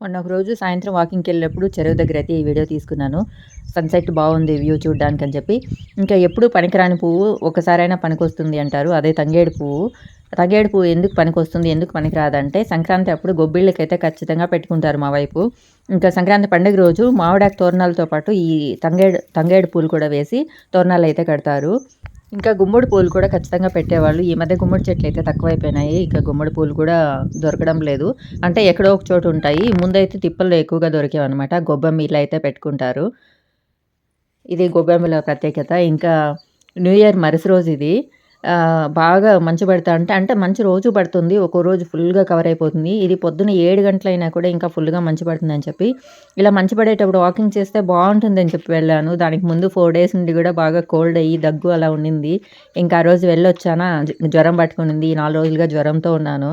మొన్న ఒక రోజు సాయంత్రం వాకింగ్కి వెళ్ళినప్పుడు చెరువు దగ్గర అయితే ఈ వీడియో తీసుకున్నాను. సన్సెట్ బాగుంది వ్యూ చూడడానికి అని చెప్పి. ఇంకా ఎప్పుడు పనికిరాని పువ్వు ఒకసారైనా పనికొస్తుంది అంటారు. అదే తంగేడు పువ్వు. తంగేడు పువ్వు ఎందుకు పనికొస్తుంది ఎందుకు పనికిరాదంటే సంక్రాంతి అప్పుడు గొబ్బిళ్ళకైతే ఖచ్చితంగా పెట్టుకుంటారు మా వైపు. ఇంకా సంక్రాంతి పండుగ రోజు మామిడాకు తోరణాలతో పాటు ఈ తంగేడు తంగేడు పూలు కూడా వేసి తోరణాలు అయితే కడతారు. ఇంకా గుమ్మడి పూలు కూడా ఖచ్చితంగా పెట్టేవాళ్ళు. ఈ మధ్య గుమ్మడి చెట్లు అయితే తక్కువైపోయినాయి. ఇంకా గుమ్మడి పూలు కూడా దొరకడం లేదు. అంటే ఎక్కడో ఒక చోటు ఉంటాయి. ముందైతే తిప్పల్లో ఎక్కువగా దొరికేవి అనమాట ఇలా అయితే పెట్టుకుంటారు. ఇది గొబ్బెమ్మల ప్రత్యేకత. ఇంకా న్యూ ఇయర్ మరుస రోజు ఇది. బాగా మంచు పడతా అంటే అంటే మంచు రోజు పడుతుంది ఒక్కో రోజు ఫుల్గా కవర్ అయిపోతుంది. ఇది పొద్దున ఏడు గంటలైనా కూడా ఇంకా ఫుల్గా మంచు పడుతుందని చెప్పి ఇలా మంచు పడేటప్పుడు వాకింగ్ చేస్తే బాగుంటుందని చెప్పి వెళ్ళాను. దానికి ముందు ఫోర్ డేస్ నుండి కూడా బాగా కోల్డ్ అయ్యి దగ్గు అలా ఉండింది. ఇంకా ఆ రోజు వెళ్ళొచ్చానా జ్వరం పట్టుకునింది ఈ నాలుగు రోజులుగా జ్వరంతో ఉన్నాను.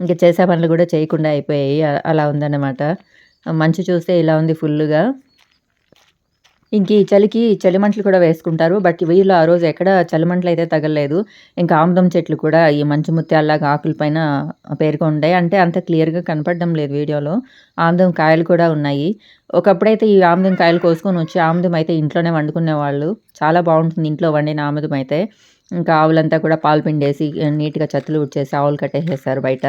ఇంకా చేసే పనులు కూడా చేయకుండా అయిపోయాయి అలా ఉందన్నమాట. మంచు చూస్తే ఇలా ఉంది ఫుల్గా. ఇంక ఈ చలికి చలిమంటలు కూడా వేసుకుంటారు. బట్ వీళ్ళు ఆ రోజు ఎక్కడ చలిమంటలు అయితే తగలలేదు. ఇంకా ఆముదం చెట్లు కూడా ఈ మంచు ముత్యాల్లాగా ఆకుల పైన పేరుకుంటాయి అంటే అంత క్లియర్గా కనపడడం లేదు వీడియోలో. ఆముదం కాయలు కూడా ఉన్నాయి. ఒకప్పుడైతే ఈ ఆముదం కాయలు కోసుకొని వచ్చి ఆముదం అయితే ఇంట్లోనే వండుకునే వాళ్ళు. చాలా బాగుంటుంది ఇంట్లో వండిన ఆముదం అయితే. ఇంకా ఆవులంతా కూడా పాలు పిండేసి నీట్గా చెత్తలు ఉడ్చేసి ఆవులు కట్టేసేస్తారు బయట.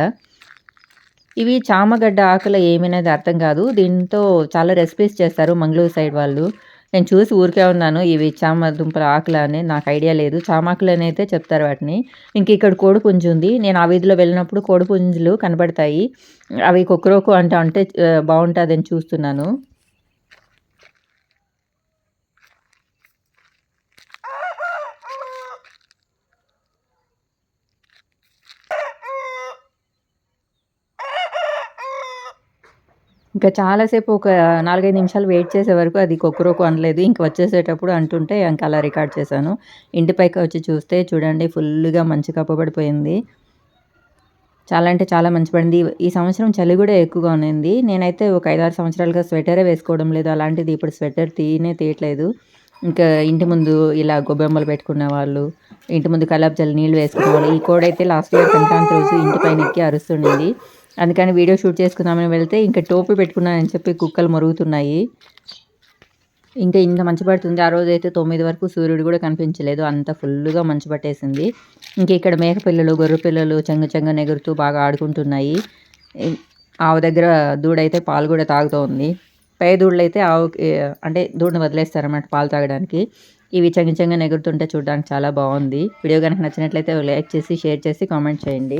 ఇవి చామగడ్డ ఆకులు ఏమైనది అర్థం కాదు. దీంతో చాలా రెసిపీస్ చేస్తారు మంగళూరు సైడ్ వాళ్ళు. నేను చూసి ఊరికే ఉన్నాను ఇవి చామ దుంపల ఆకులు అని నాకు ఐడియా లేదు. చామాకులు అని అయితే చెప్తారు వాటిని. ఇంక ఇక్కడ కోడిపుంజు ఉంది. నేను ఆ వీధిలో వెళ్ళినప్పుడు కోడిపుంజులు కనబడతాయి. అవి కుక్కరోకు అంటా ఉంటే బాగుంటుందని చూస్తున్నాను. ఇంకా చాలాసేపు ఒక నాలుగైదు నిమిషాలు వెయిట్ చేసే వరకు అది కొక్కరోకు అనలేదు. ఇంక వచ్చేసేటప్పుడు అంటుంటే ఇంక అలా రికార్డ్ చేశాను. ఇంటిపైకి వచ్చి చూస్తే చూడండి ఫుల్గా మంచి కప్పబడిపోయింది. చాలా అంటే చాలా మంచి పడింది. ఈ సంవత్సరం చలి కూడా ఎక్కువగా ఉన్నింది. నేనైతే ఒక ఐదారు సంవత్సరాలుగా స్వెటరే వేసుకోవడం లేదు. అలాంటిది ఇప్పుడు స్వెటర్ తీయనే తీయట్లేదు. ఇంకా ఇంటి ముందు ఇలా గొబ్బెమ్మలు పెట్టుకున్న వాళ్ళు ఇంటి ముందు కలాబ్ జల్లి నీళ్ళు వేసుకునే వాళ్ళు ఈ కోడైతే లాస్ట్ ఇయర్ సంక్రాంతి రోజు ఇంటి పైన ఎక్కి అరుస్తుండింది. అందుకని వీడియో షూట్ చేసుకుందామని వెళ్తే ఇంకా టోపీ పెట్టుకున్నానని చెప్పి కుక్కలు మరుగుతున్నాయి. ఇంకా ఇంత మంచి పడుతుంది. ఆ రోజు అయితే తొమ్మిది వరకు సూర్యుడు కూడా కనిపించలేదు. అంత ఫుల్గా మంచు పట్టేసింది. ఇంకా ఇక్కడ మేక పిల్లలు గొర్రె పిల్లలు చెంగ చెంగ నెగురుతూ బాగా ఆడుకుంటున్నాయి. ఆవు దగ్గర దూడైతే పాలు కూడా తాగుతూ ఉంది. పై దూడలు అయితే ఆవు అంటే దూడని వదిలేస్తారన్నమాట పాలు తాగడానికి. ఇవి చెంగ చెంగ నెగురుతుంటే చూడడానికి చాలా బాగుంది. వీడియో కనుక నచ్చినట్లయితే లైక్ చేసి షేర్ చేసి కామెంట్ చేయండి.